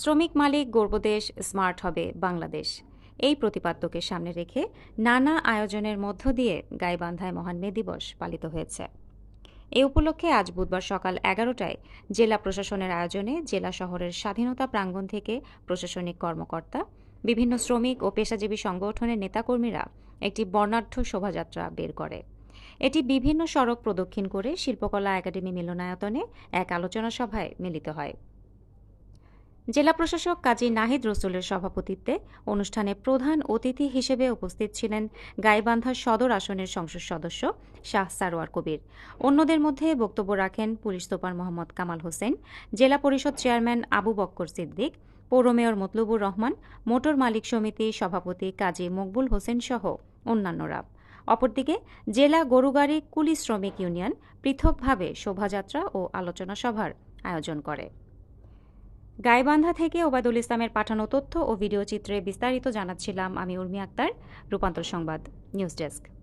শ্রমিক মালিক গর্বদেশ স্মার্ট হবে বাংলাদেশ। এই প্রতিপাদ্যকে সামনে রেখে নানা আয়োজনের মধ্য দিয়ে গাইবান্ধায় মহান মে দিবস পালিত হয়েছে। এ উপলক্ষে আজ বুধবার সকাল এগারোটায় জেলা প্রশাসনের আয়োজনে জেলা শহরের স্বাধীনতা প্রাঙ্গণ থেকে প্রশাসনিক কর্মকর্তা, বিভিন্ন শ্রমিক ও পেশাজীবী সংগঠনের নেতাকর্মীরা একটি বর্ণাঢ্য শোভাযাত্রা বের করে। এটি বিভিন্ন সড়ক প্রদক্ষিণ করে শিল্পকলা একাডেমি মিলনায়তনে এক আলোচনা সভায় মিলিত হয়। জেলা প্রশাসক কাজী নাহিদ রসুলের সভাপতিত্বে অনুষ্ঠানে প্রধান অতিথি হিসেবে উপস্থিত ছিলেন গাইবান্ধা সদর আসনের সংসদ সদস্য শাহ সারোয়ার কবির। অন্যদের মধ্যে বক্তব্য রাখেন পুলিশ সুপার মোহাম্মদ কামাল হোসেন, জেলা পরিষদ চেয়ারম্যান আবু বক্কর সিদ্দিক, পৌর মেয়র মতলুবুর রহমান, মোটর মালিক সমিতি সভাপতি কাজী মকবুল হোসেন সহ অন্যান্যরা। অপরদিকে জেলা গরুগাড়ি কুলি শ্রমিক ইউনিয়ন পৃথকভাবে শোভাযাত্রা ও আলোচনা সভার আয়োজন করে। গাইবান্ধা থেকে ওবায়দুল ইসলামের পাঠানো তথ্য ও ভিডিও চিত্রে বিস্তারিত জানাচ্ছিলাম আমি উর্মি আক্তার, রূপান্তর সংবাদ, নিউজ ডেস্ক।